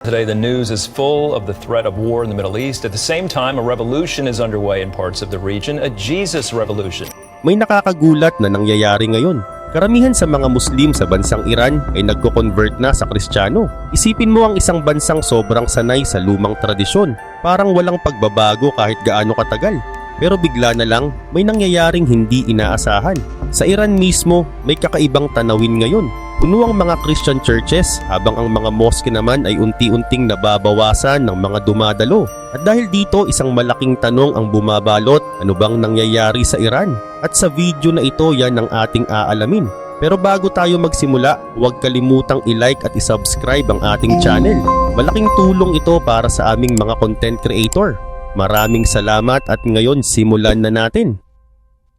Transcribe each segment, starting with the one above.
Today, the news is full of the threat of war in the Middle East. At the same time, a revolution is underway in parts of the region, a Jesus revolution. May nakakagulat na nangyayari ngayon. Karamihan sa mga Muslim sa bansang Iran ay nagko-convert na sa Kristiyano. Isipin mo ang isang bansang sobrang sanay sa lumang tradisyon. Parang walang pagbabago kahit gaano katagal. Pero bigla na lang, may nangyayaring hindi inaasahan. Sa Iran mismo, may kakaibang tanawin ngayon. Puno ang mga Christian churches habang ang mga mosque naman ay unti-unting nababawasan ng mga dumadalo. At dahil dito isang malaking tanong ang bumabalot, ano bang nangyayari sa Iran? At sa video na ito yan ang ating aalamin. Pero bago tayo magsimula, huwag kalimutang i-like at i-subscribe ang ating channel. Malaking tulong ito para sa aming mga content creator. Maraming salamat at ngayon simulan na natin.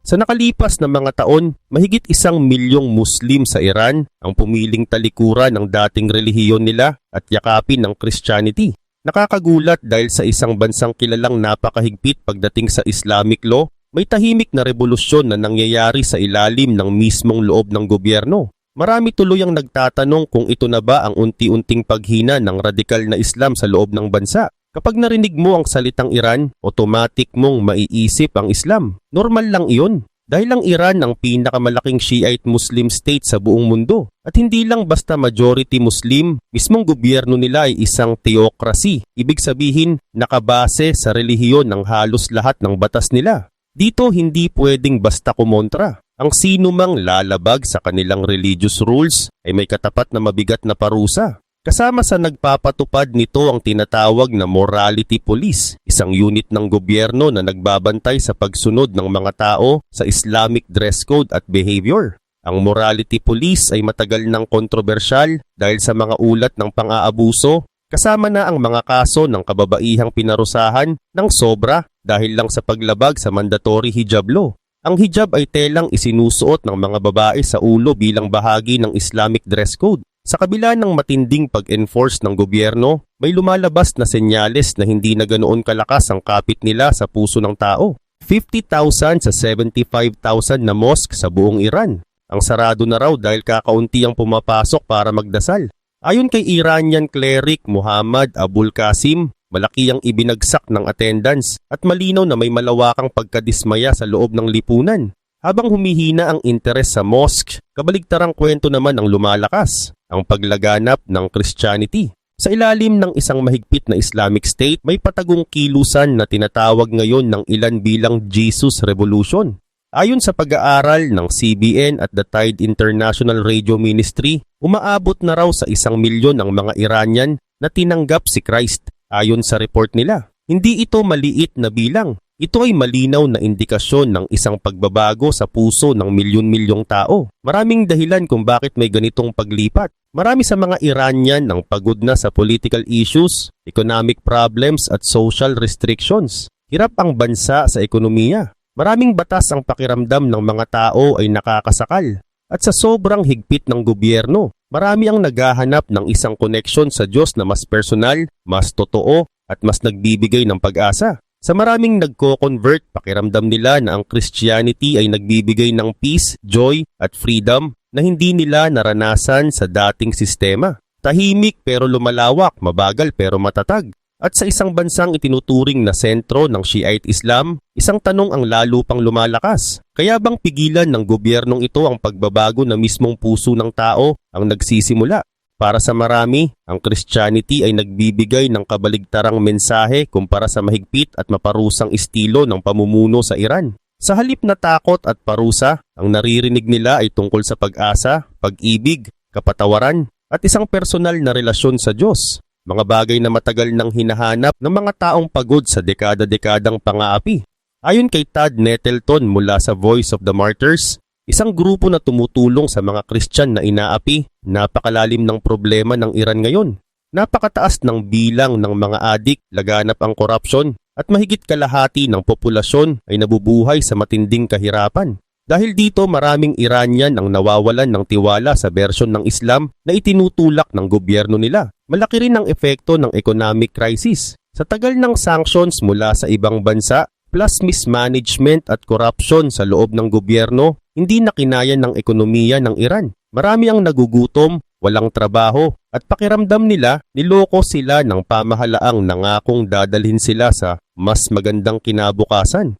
Sa nakalipas na mga taon, mahigit isang milyong Muslim sa Iran ang pumiling talikuran ng dating relihiyon nila at yakapin ng Christianity. Nakakagulat dahil sa isang bansang kilalang napakahigpit pagdating sa Islamic law, may tahimik na revolusyon na nangyayari sa ilalim ng mismong loob ng gobyerno. Marami tuloy ang nagtatanong kung ito na ba ang unti-unting paghina ng radikal na Islam sa loob ng bansa. Kapag narinig mo ang salitang Iran, automatic mong maiisip ang Islam. Normal lang iyon. Dahil ang Iran ang pinakamalaking Shiite Muslim state sa buong mundo. At hindi lang basta majority Muslim, mismong gobyerno nila ay isang theocracy. Ibig sabihin, nakabase sa relihiyon ng halos lahat ng batas nila. Dito hindi pwedeng basta kumontra. Ang sino mang lalabag sa kanilang religious rules ay may katapat na mabigat na parusa. Kasama sa nagpapatupad nito ang tinatawag na Morality Police, isang unit ng gobyerno na nagbabantay sa pagsunod ng mga tao sa Islamic dress code at behavior. Ang Morality Police ay matagal ng kontrobersyal dahil sa mga ulat ng pang-aabuso, kasama na ang mga kaso ng kababaihang pinarusahan ng sobra dahil lang sa paglabag sa mandatory hijab law. Ang hijab ay telang isinusuot ng mga babae sa ulo bilang bahagi ng Islamic dress code. Sa kabila ng matinding pag-enforce ng gobyerno, may lumalabas na senyales na hindi na ganoon kalakas ang kapit nila sa puso ng tao. 50,000 sa 75,000 na mosque sa buong Iran. Ang sarado na raw dahil kakaunti ang pumapasok para magdasal. Ayon kay Iranian cleric Muhammad Abul Qasim, malaki ang ibinagsak ng attendance at malinaw na may malawakang pagkadismaya sa loob ng lipunan. Habang humihina ang interes sa mosque, kabaligtarang kwento naman ang lumalakas, ang paglaganap ng Christianity. Sa ilalim ng isang mahigpit na Islamic State, may patagong kilusan na tinatawag ngayon ng ilan bilang Jesus Revolution. Ayon sa pag-aaral ng CBN at the Tide International Radio Ministry, umaabot na raw sa isang milyon ang mga Iranian na tinanggap si Christ. Ayon sa report nila, hindi ito maliit na bilang. Ito ay malinaw na indikasyon ng isang pagbabago sa puso ng milyon-milyong tao. Maraming dahilan kung bakit may ganitong paglipat. Marami sa mga Iranian ang pagod na sa political issues, economic problems at social restrictions. Hirap ang bansa sa ekonomiya. Maraming batas ang pakiramdam ng mga tao ay nakakasakal. At sa sobrang higpit ng gobyerno, marami ang naghahanap ng isang koneksyon sa Diyos na mas personal, mas totoo, at mas nagbibigay ng pag-asa. Sa maraming nagko-convert, pakiramdam nila na ang Christianity ay nagbibigay ng peace, joy, at freedom na hindi nila naranasan sa dating sistema. Tahimik pero lumalawak, mabagal pero matatag. At sa isang bansang itinuturing na sentro ng Shiite Islam, isang tanong ang lalo pang lumalakas. Kaya bang pigilan ng gobyernong ito ang pagbabago na mismong puso ng tao ang nagsisimula? Para sa marami, ang Christianity ay nagbibigay ng kabaligtarang mensahe kumpara sa mahigpit at maparusang estilo ng pamumuno sa Iran. Sa halip na takot at parusa, ang naririnig nila ay tungkol sa pag-asa, pag-ibig, kapatawaran, at isang personal na relasyon sa Diyos. Mga bagay na matagal nang hinahanap ng mga taong pagod sa dekada-dekadang pangaapi. Ayon kay Tad Nettleton mula sa Voice of the Martyrs, Isang grupo na tumutulong sa mga Kristyan na inaapi, napakalalim ng problema ng Iran ngayon. Napakataas ng bilang ng mga adik, laganap ang korupsyon, at mahigit kalahati ng populasyon ay nabubuhay sa matinding kahirapan. Dahil dito maraming Iranian ang nawawalan ng tiwala sa bersyon ng Islam na itinutulak ng gobyerno nila. Malaki rin ang epekto ng economic crisis. Sa tagal ng sanctions mula sa ibang bansa, plus mismanagement at corruption sa loob ng gobyerno, hindi na kinaya ng ekonomiya ng Iran. Marami ang nagugutom, walang trabaho, at pakiramdam nila niloko sila ng pamahalaang nangakong dadalhin sila sa mas magandang kinabukasan.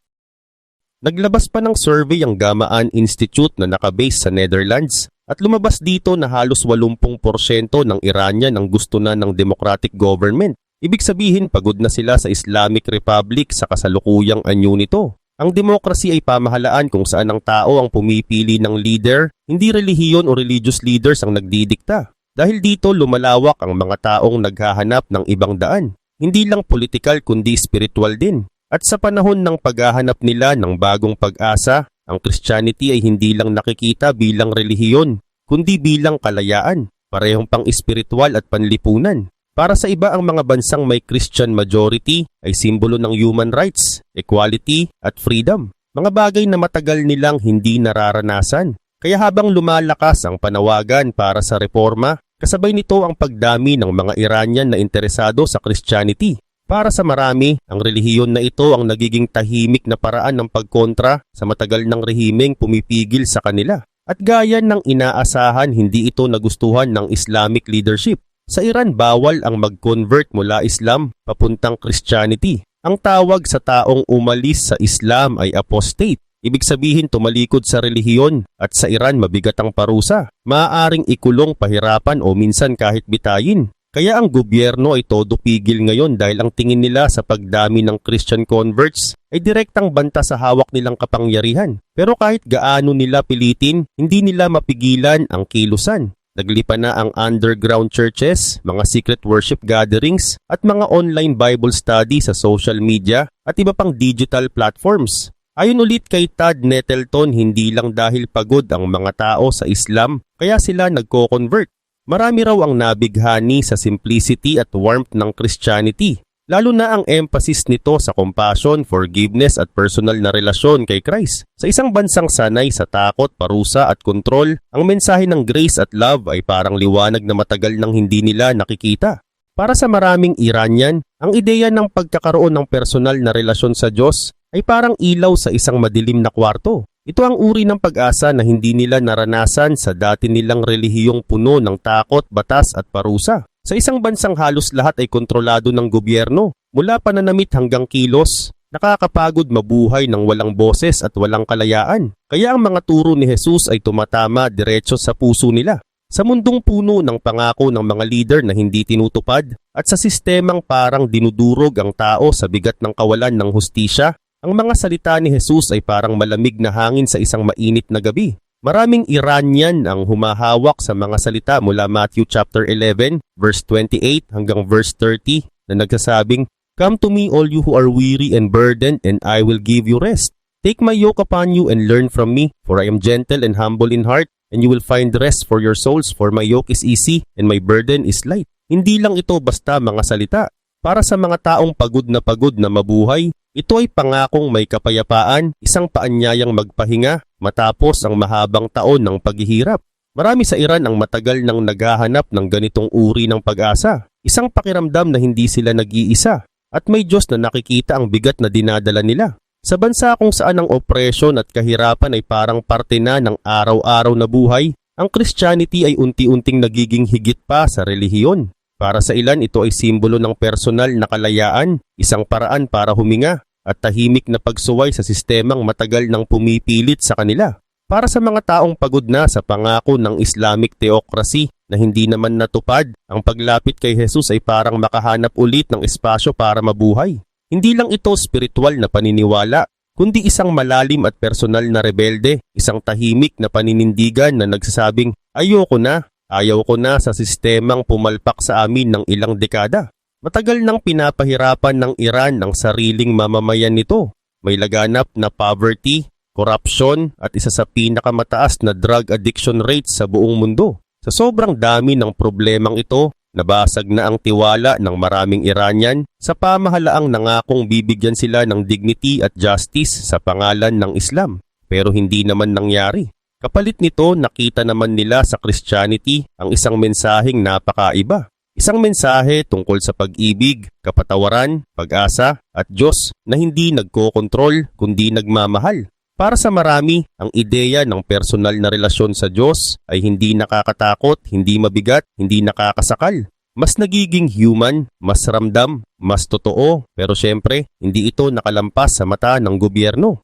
Naglabas pa ng survey ang Gamaan Institute na nakabase sa Netherlands at lumabas dito na halos 80% ng Iranian ang gusto na ng democratic government. Ibig sabihin pagod na sila sa Islamic Republic sa kasalukuyang anyo nito. Ang demokrasy ay pamahalaan kung saan ang tao ang pumipili ng leader, hindi relihiyon o religious leaders ang nagdidikta. Dahil dito lumalawak ang mga taong naghahanap ng ibang daan. Hindi lang political kundi spiritual din. At sa panahon ng paghahanap nila ng bagong pag-asa, ang Christianity ay hindi lang nakikita bilang relihiyon, kundi bilang kalayaan, parehong pang espiritual at panlipunan. Para sa iba ang mga bansang may Christian majority ay simbolo ng human rights, equality at freedom. Mga bagay na matagal nilang hindi nararanasan. Kaya habang lumalakas ang panawagan para sa reforma, kasabay nito ang pagdami ng mga Iranian na interesado sa Christianity. Para sa marami, ang relihiyon na ito ang nagiging tahimik na paraan ng pagkontra sa matagal ng rehimeng pumipigil sa kanila. At gaya ng inaasahan, hindi ito nagustuhan ng Islamic leadership. Sa Iran, bawal ang mag-convert mula Islam papuntang Christianity. Ang tawag sa taong umalis sa Islam ay apostate. Ibig sabihin tumalikod sa relihiyon at sa Iran mabigat ang parusa. Maaaring ikulong pahirapan o minsan kahit bitayin. Kaya ang gobyerno ay todo pigil ngayon dahil ang tingin nila sa pagdami ng Christian converts ay direktang banta sa hawak nilang kapangyarihan. Pero kahit gaano nila pilitin, hindi nila mapigilan ang kilusan. Naglipa na ang underground churches, mga secret worship gatherings, at mga online Bible study sa social media at iba pang digital platforms. Ayon ulit kay Tad Nettleton, hindi lang dahil pagod ang mga tao sa Islam, kaya sila nagko-convert. Marami raw ang nabighani sa simplicity at warmth ng Christianity, lalo na ang emphasis nito sa compassion, forgiveness at personal na relasyon kay Christ. Sa isang bansang sanay sa takot, parusa at kontrol, ang mensahe ng grace at love ay parang liwanag na matagal nang hindi nila nakikita. Para sa maraming Iranian, ang ideya ng pagkakaroon ng personal na relasyon sa Diyos ay parang ilaw sa isang madilim na kwarto. Ito ang uri ng pag-asa na hindi nila naranasan sa dati nilang relihiyong puno ng takot, batas at parusa. Sa isang bansang halos lahat ay kontrolado ng gobyerno, mula pananamit hanggang kilos, nakakapagod mabuhay ng walang boses at walang kalayaan. Kaya ang mga turo ni Jesus ay tumatama diretso sa puso nila. Sa mundong puno ng pangako ng mga leader na hindi tinutupad at sa sistemang parang dinudurog ang tao sa bigat ng kawalan ng hustisya, ang mga salita ni Jesus ay parang malamig na hangin sa isang mainit na gabi. Maraming Iranian ang humahawak sa mga salita mula Matthew chapter 11 verse 28 hanggang verse 30 na nagsasabing, Come to me all you who are weary and burdened and I will give you rest. Take my yoke upon you and learn from me, for I am gentle and humble in heart, and you will find rest for your souls, for my yoke is easy and my burden is light. Hindi lang ito basta mga salita. Para sa mga taong pagod na pagod na mabuhay, ito ay pangakong may kapayapaan, isang paanyayang magpahinga matapos ang mahabang taon ng paghihirap. Marami sa Iran ang matagal nang naghahanap ng ganitong uri ng pag-asa. Isang pakiramdam na hindi sila nag-iisa at may Diyos na nakikita ang bigat na dinadala nila. Sa bansa kung saan ang opresyon at kahirapan ay parang parte na ng araw-araw na buhay, ang Christianity ay unti-unting nagiging higit pa sa relihiyon. Para sa ilan ito ay simbolo ng personal na kalayaan, isang paraan para huminga at tahimik na pagsuway sa sistemang matagal nang pumipilit sa kanila. Para sa mga taong pagod na sa pangako ng Islamic theocracy na hindi naman natupad, ang paglapit kay Jesus ay parang makahanap ulit ng espasyo para mabuhay. Hindi lang ito spiritual na paniniwala, kundi isang malalim at personal na rebelde, isang tahimik na paninindigan na nagsasabing, ayoko na, Ayaw ko na sa sistemang pumalpak sa amin ng ilang dekada. Matagal nang pinapahirapan ng Iran ang sariling mamamayan nito. May laganap na poverty, corruption at isa sa pinakamataas na drug addiction rates sa buong mundo. Sa sobrang dami ng problemang ito, nabasag na ang tiwala ng maraming Iranian sa pamahalaang nangakong bibigyan sila ng dignity at justice sa pangalan ng Islam. Pero hindi naman nangyari. Kapalit nito, nakita naman nila sa Christianity ang isang mensaheng napakaiba. Isang mensahe tungkol sa pag-ibig, kapatawaran, pag-asa at Diyos na hindi nagkokontrol kundi nagmamahal. Para sa marami, ang ideya ng personal na relasyon sa Diyos ay hindi nakakatakot, hindi mabigat, hindi nakakasakal. Mas nagiging human, mas ramdam, mas totoo, pero syempre, hindi ito nakalampas sa mata ng gobyerno.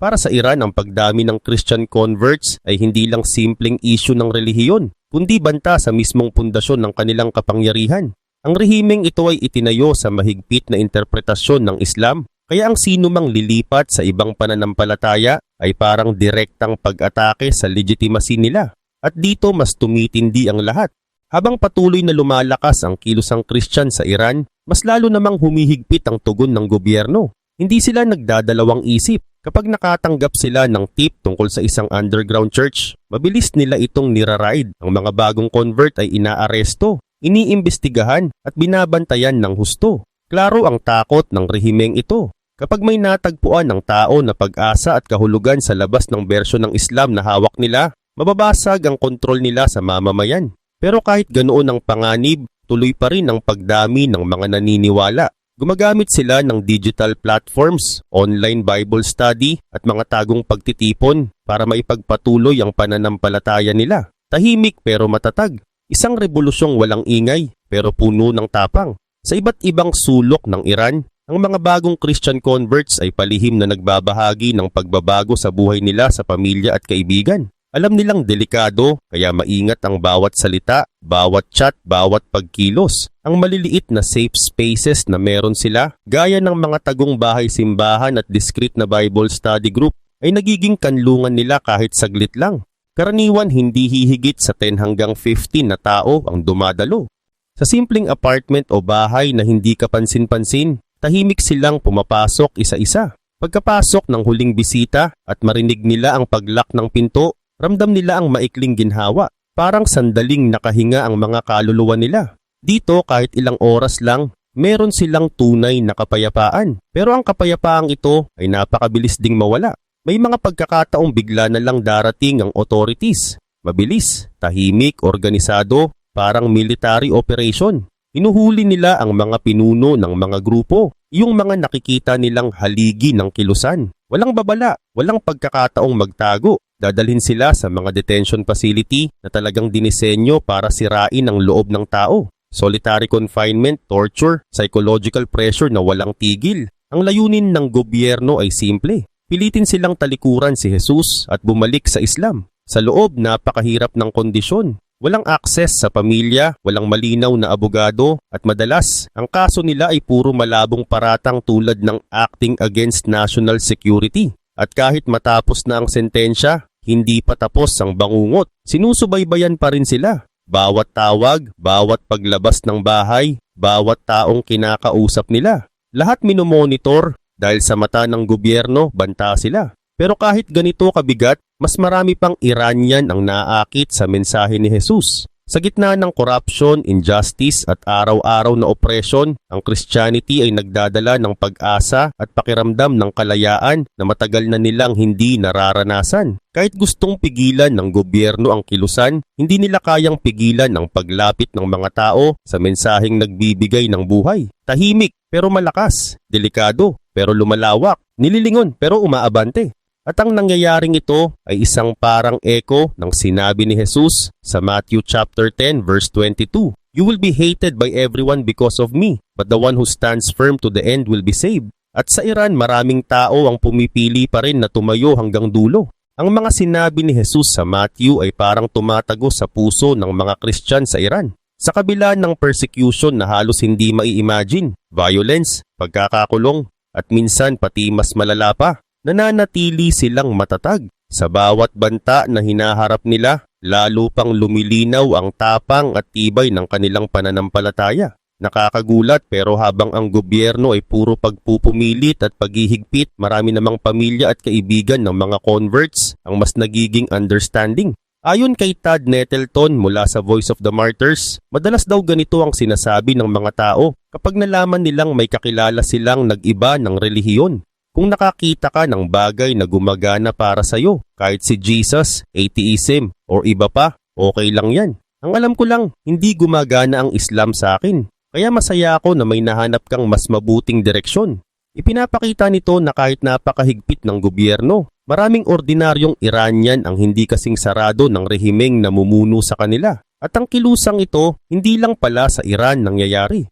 Para sa Iran, ang pagdami ng Christian converts ay hindi lang simpleng issue ng relihiyon, kundi banta sa mismong pundasyon ng kanilang kapangyarihan. Ang rehimeng ito ay itinayo sa mahigpit na interpretasyon ng Islam, kaya ang sino mang lilipat sa ibang pananampalataya ay parang direktang pag-atake sa legitimacy nila. At dito mas tumitindi ang lahat. Habang patuloy na lumalakas ang kilusang Christian sa Iran, mas lalo namang humihigpit ang tugon ng gobyerno. Hindi sila nagdadalawang isip. Kapag nakatanggap sila ng tip tungkol sa isang underground church, mabilis nila itong niraride. Ang mga bagong convert ay inaaresto, iniimbestigahan at binabantayan ng husto. Klaro ang takot ng rehimeng ito. Kapag may natagpuan ng tao na pag-asa at kahulugan sa labas ng bersyon ng Islam na hawak nila, mababasag ang kontrol nila sa mamamayan. Pero kahit ganoon ang panganib, tuloy pa rin ang pagdami ng mga naniniwala. Gumagamit sila ng digital platforms, online Bible study at mga tagong pagtitipon para maipagpatuloy ang pananampalataya nila. Tahimik pero matatag. Isang revolusyong walang ingay pero puno ng tapang. Sa iba't ibang sulok ng Iran, ang mga bagong Christian converts ay palihim na nagbabahagi ng pagbabago sa buhay nila sa pamilya at kaibigan. Alam nilang delikado, kaya maingat ang bawat salita, bawat chat, bawat pagkilos. Ang maliliit na safe spaces na meron sila, gaya ng mga tagong bahay simbahan at discreet na Bible study group, ay nagiging kanlungan nila kahit saglit lang. Karaniwan hindi hihigit sa 10 hanggang 15 na tao ang dumadalo. Sa simpleng apartment o bahay na hindi kapansin-pansin, tahimik silang pumapasok isa-isa. Pagkapasok ng huling bisita at marinig nila ang paglock ng pinto, ramdam nila ang maikling ginhawa. Parang sandaling nakahinga ang mga kaluluwa nila. Dito kahit ilang oras lang, meron silang tunay na kapayapaan. Pero ang kapayapaang ito ay napakabilis ding mawala. May mga pagkakataong bigla na lang darating ang authorities. Mabilis, tahimik, organisado, parang military operation. Inuhuli nila ang mga pinuno ng mga grupo, yung mga nakikita nilang haligi ng kilusan. Walang babala, walang pagkakataong magtago. Dadalhin sila sa mga detention facility na talagang dinisenyo para sirain ang loob ng tao. Solitary confinement, torture, psychological pressure na walang tigil. Ang layunin ng gobyerno ay simple. Pilitin silang talikuran si Jesus at bumalik sa Islam. Sa loob, napakahirap ng kondisyon. Walang akses sa pamilya, walang malinaw na abogado, at madalas, ang kaso nila ay puro malabong paratang tulad ng acting against national security. At kahit matapos na ang sentensya, hindi pa tapos ang bangungot. Sinusubaybayan pa rin sila. Bawat tawag, bawat paglabas ng bahay, bawat taong kinakausap nila. Lahat minomonitor dahil sa mata ng gobyerno, banta sila. Pero kahit ganito kabigat, mas marami pang Iranian ang naakit sa mensahe ni Jesus. Sa gitna ng corruption, injustice at araw-araw na oppression, ang Christianity ay nagdadala ng pag-asa at pakiramdam ng kalayaan na matagal na nilang hindi nararanasan. Kahit gustong pigilan ng gobyerno ang kilusan, hindi nila kayang pigilan ang paglapit ng mga tao sa mensaheng nagbibigay ng buhay. Tahimik pero malakas, delikado pero lumalawak, nililingon pero umaabante. At ang nangyayaring ito ay isang parang echo ng sinabi ni Jesus sa Matthew chapter 10 verse 22. You will be hated by everyone because of me, but the one who stands firm to the end will be saved. At sa Iran, maraming tao ang pumipili pa rin na tumayo hanggang dulo. Ang mga sinabi ni Jesus sa Matthew ay parang tumatago sa puso ng mga Christian sa Iran. Sa kabila ng persecution na halos hindi mai-imagine, violence, pagkakakulong, at minsan pati mas malala pa, nananatili silang matatag. Sa bawat banta na hinaharap nila, lalo pang lumilinaw ang tapang at tibay ng kanilang pananampalataya. Nakakagulat pero habang ang gobyerno ay puro pagpupumilit at paghihigpit, marami namang pamilya at kaibigan ng mga converts ang mas nagiging understanding. Ayon kay Todd Nettleton mula sa Voice of the Martyrs, madalas daw ganito ang sinasabi ng mga tao kapag nalaman nilang may kakilala silang nag-iba ng relihiyon. Kung nakakita ka ng bagay na gumagana para sa'yo, kahit si Jesus, atheism, or iba pa, okay lang yan. Ang alam ko lang, hindi gumagana ang Islam sa akin. Kaya masaya ako na may nahanap kang mas mabuting direksyon. Ipinapakita nito na kahit napakahigpit ng gobyerno, Maraming ordinaryong Iranian ang hindi kasing sarado ng rehimeng namumuno sa kanila. At ang kilusang ito, hindi lang pala sa Iran nangyayari.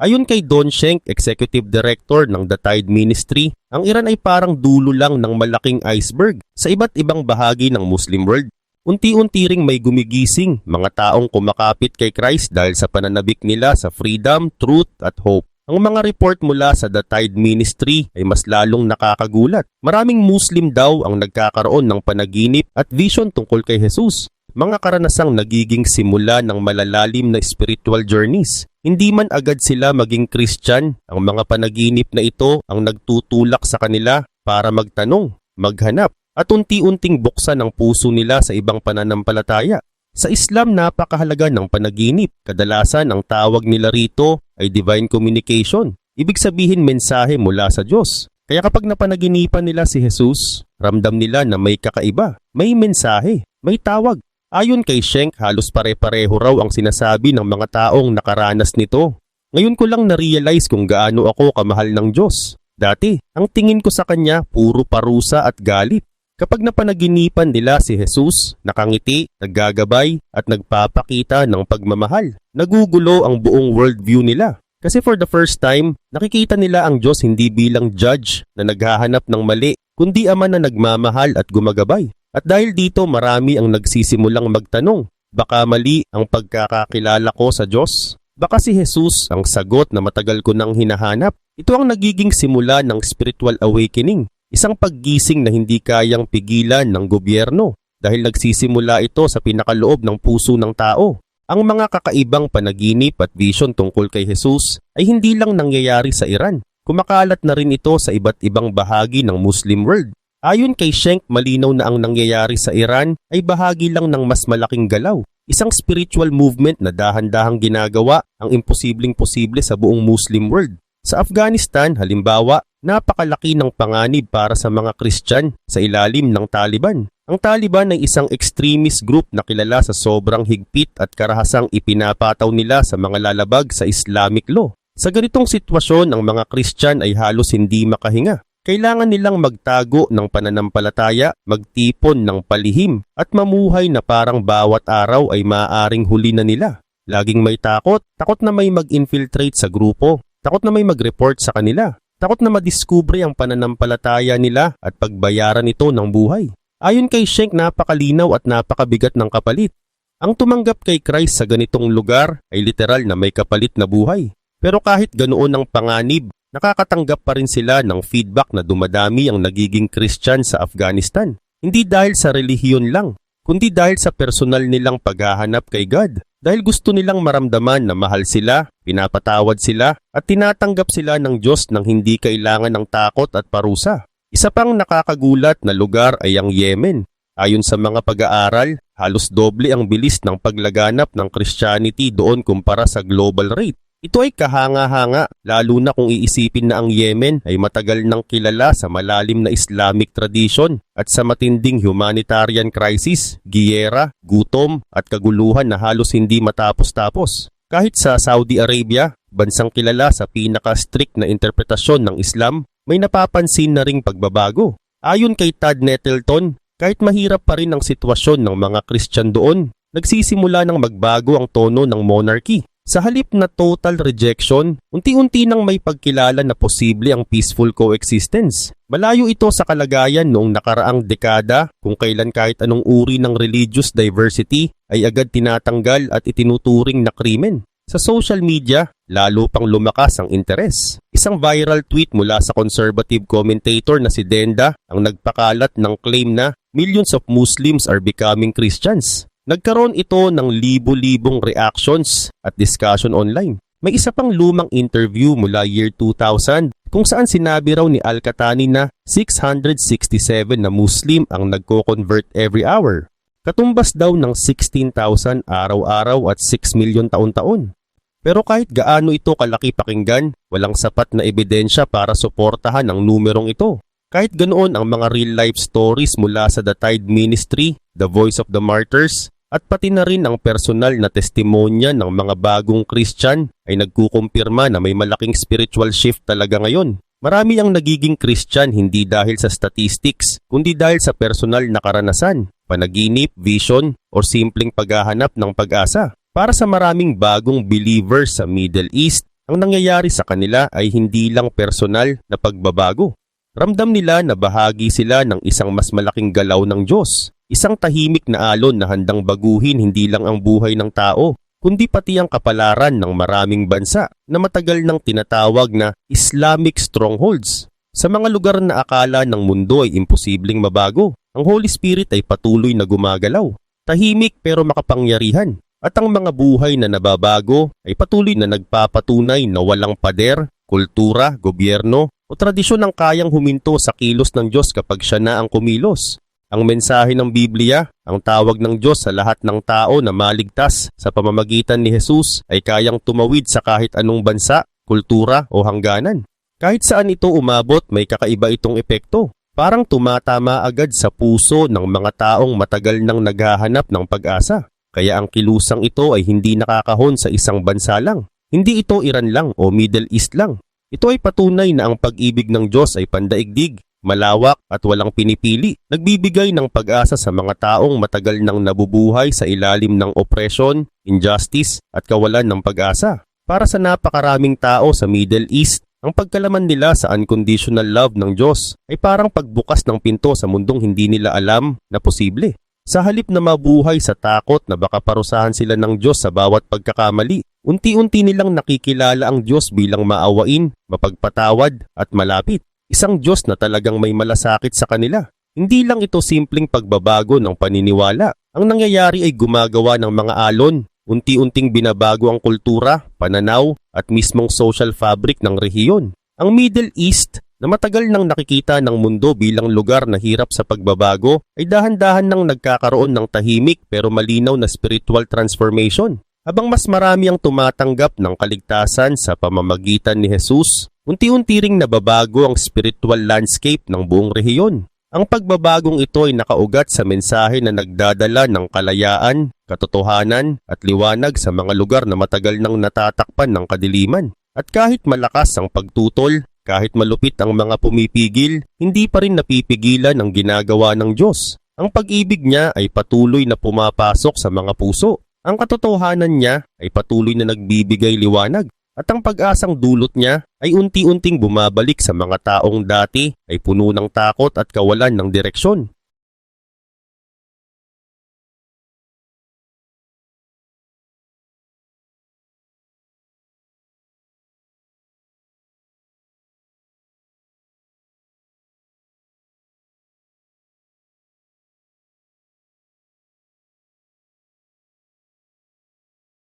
Ayon kay Don Schenk, Executive Director ng The Tide Ministry, ang Iran ay parang dulo lang ng malaking iceberg sa iba't ibang bahagi ng Muslim world. Unti-unti ring may gumigising mga taong kumakapit kay Christ dahil sa pananabik nila sa freedom, truth at hope. Ang mga report mula sa The Tide Ministry ay mas lalong nakakagulat. Maraming Muslim daw ang nagkakaroon ng panaginip at vision tungkol kay Jesus. Mga karanasang nagiging simula ng malalalim na spiritual journeys. Hindi man agad sila maging Christian, ang mga panaginip na ito ang nagtutulak sa kanila para magtanong, maghanap, at unti-unting buksan ang puso nila sa ibang pananampalataya. Sa Islam, napakahalaga ng panaginip. Kadalasan ang tawag nila rito ay divine communication. Ibig sabihin mensahe mula sa Diyos. Kaya kapag napanaginipan nila si Jesus, ramdam nila na may kakaiba, may mensahe, may tawag. Ayon kay Schenk, halos pare-pareho raw ang sinasabi ng mga taong nakaranas nito. Ngayon ko lang na-realize kung gaano ako kamahal ng Diyos. Dati, ang tingin ko sa kanya puro parusa at galit. Kapag napanaginipan nila si Jesus, nakangiti, naggagabay at nagpapakita ng pagmamahal, nagugulo ang buong worldview nila. Kasi for the first time, nakikita nila ang Diyos hindi bilang judge na naghahanap ng mali, kundi ama na nagmamahal at gumagabay. At dahil dito marami ang nagsisimulang magtanong, baka mali ang pagkakakilala ko sa Diyos? Baka si Jesus ang sagot na matagal ko nang hinahanap? Ito ang nagiging simula ng spiritual awakening, isang paggising na hindi kayang pigilan ng gobyerno dahil nagsisimula ito sa pinakaloob ng puso ng tao. Ang mga kakaibang panaginip at vision tungkol kay Jesus ay hindi lang nangyayari sa Iran. Kumakalat na rin ito sa iba't ibang bahagi ng Muslim world. Ayon kay Schenk, malinaw na ang nangyayari sa Iran ay bahagi lang ng mas malaking galaw. Isang spiritual movement na dahan-dahang ginagawa ang imposibleng posible sa buong Muslim world. Sa Afghanistan, halimbawa, napakalaki ng panganib para sa mga Kristyan sa ilalim ng Taliban. Ang Taliban ay isang extremist group na kilala sa sobrang higpit at karahasang ipinapataw nila sa mga lalabag sa Islamic law. Sa ganitong sitwasyon, ang mga Kristyan ay halos hindi makahinga. Kailangan nilang magtago ng pananampalataya, magtipon ng palihim, at mamuhay na parang bawat araw ay maaaring huli na nila. Laging may takot, takot na may mag-infiltrate sa grupo, takot na may mag-report sa kanila, takot na madiskubre ang pananampalataya nila at pagbayaran ito ng buhay. Ayon kay Schenk, napakalinaw at napakabigat ng kapalit. Ang tumanggap kay Christ sa ganitong lugar ay literal na may kapalit na buhay. Pero kahit ganoon ang panganib, nakakatanggap pa rin sila ng feedback na dumadami ang nagiging Christian sa Afghanistan. Hindi dahil sa relihiyon lang, kundi dahil sa personal nilang paghahanap kay God. Dahil gusto nilang maramdaman na mahal sila, pinapatawad sila, at tinatanggap sila ng Diyos nang hindi kailangan ng takot at parusa. Isa pang nakakagulat na lugar ay ang Yemen. Ayon sa mga pag-aaral, halos doble ang bilis ng paglaganap ng Christianity doon kumpara sa global rate. Ito ay kahanga-hanga lalo na kung iisipin na ang Yemen ay matagal nang kilala sa malalim na Islamic tradition at sa matinding humanitarian crisis, giyera, gutom at kaguluhan na halos hindi matapos-tapos. Kahit sa Saudi Arabia, bansang kilala sa pinaka-strict na interpretasyon ng Islam, may napapansin na ring pagbabago. Ayon kay Tad Nettleton, kahit mahirap pa rin ang sitwasyon ng mga Christian doon, nagsisimula ng magbago ang tono ng monarchy. Sa halip na total rejection, unti-unti nang may pagkilala na posible ang peaceful coexistence. Malayo ito sa kalagayan noong nakaraang dekada kung kailan kahit anong uri ng religious diversity ay agad tinatanggal at itinuturing na krimen. Sa social media, lalo pang lumakas ang interes. Isang viral tweet mula sa conservative commentator na si Denda ang nagpakalat ng claim na millions of Muslims are becoming Christians. Nagkaroon ito ng libo-libong reactions at discussion online. May isa pang lumang interview mula year 2000 kung saan sinabi raw ni Al-Katani na 667 na Muslim ang nagko-convert every hour. Katumbas daw ng 16,000 araw-araw at 6 milyon taon-taon. Pero kahit gaano ito kalaki pakinggan, walang sapat na ebidensya para suportahan ang numerong ito. Kahit ganoon ang mga real-life stories mula sa The Tide Ministry, The Voice of the Martyrs, at pati na rin ang personal na testimonya ng mga bagong Christian ay nagkukumpirma na may malaking spiritual shift talaga ngayon. Marami ang nagiging Christian hindi dahil sa statistics, kundi dahil sa personal na karanasan, panaginip, vision, o simpleng paghahanap ng pag-asa. Para sa maraming bagong believers sa Middle East, ang nangyayari sa kanila ay hindi lang personal na pagbabago. Ramdam nila na bahagi sila ng isang mas malaking galaw ng Diyos, isang tahimik na alon na handang baguhin hindi lang ang buhay ng tao, kundi pati ang kapalaran ng maraming bansa na matagal nang tinatawag na Islamic strongholds. Sa mga lugar na akala ng mundo ay imposibleng mabago, ang Holy Spirit ay patuloy na gumagalaw, tahimik pero makapangyarihan. At ang mga buhay na nababago ay patuloy na nagpapatunay na walang pader, kultura, gobyerno o tradisyon ang kayang huminto sa kilos ng Diyos kapag siya na ang kumilos. Ang mensahe ng Biblia, ang tawag ng Diyos sa lahat ng tao na maligtas sa pamamagitan ni Jesus ay kayang tumawid sa kahit anong bansa, kultura o hangganan. Kahit saan ito umabot, may kakaiba itong epekto. Parang tumatama agad sa puso ng mga taong matagal nang naghahanap ng pag-asa. Kaya ang kilusang ito ay hindi nakakahon sa isang bansa lang. Hindi ito Iran lang o Middle East lang. Ito ay patunay na ang pag-ibig ng Diyos ay pandaigdig, malawak at walang pinipili. Nagbibigay ng pag-asa sa mga taong matagal nang nabubuhay sa ilalim ng oppression, injustice at kawalan ng pag-asa. Para sa napakaraming tao sa Middle East, ang pagkalaman nila sa unconditional love ng Diyos ay parang pagbukas ng pinto sa mundong hindi nila alam na posible. Sa halip na mabuhay sa takot na baka parusahan sila ng Diyos sa bawat pagkakamali, unti-unti nilang nakikilala ang Diyos bilang maawain, mapagpatawad at malapit. Isang Diyos na talagang may malasakit sa kanila. Hindi lang ito simpleng pagbabago ng paniniwala. Ang nangyayari ay gumagawa ng mga alon, unti-unting binabago ang kultura, pananaw at mismong social fabric ng rehiyon. Ang Middle East na matagal nang nakikita ng mundo bilang lugar na hirap sa pagbabago ay dahan-dahan nang nagkakaroon ng tahimik pero malinaw na spiritual transformation. Habang mas marami ang tumatanggap ng kaligtasan sa pamamagitan ni Jesus, unti-unti ring nababago ang spiritual landscape ng buong rehiyon. Ang pagbabagong ito ay nakaugat sa mensahe na nagdadala ng kalayaan, katotohanan at liwanag sa mga lugar na matagal nang natatakpan ng kadiliman. At kahit malakas ang pagtutol, kahit malupit ang mga pumipigil, hindi pa rin napipigilan ang ginagawa ng Diyos. Ang pag-ibig niya ay patuloy na pumapasok sa mga puso. Ang katotohanan niya ay patuloy na nagbibigay liwanag. At ang pag-asang dulot niya ay unti-unting bumabalik sa mga taong dati ay puno ng takot at kawalan ng direksyon.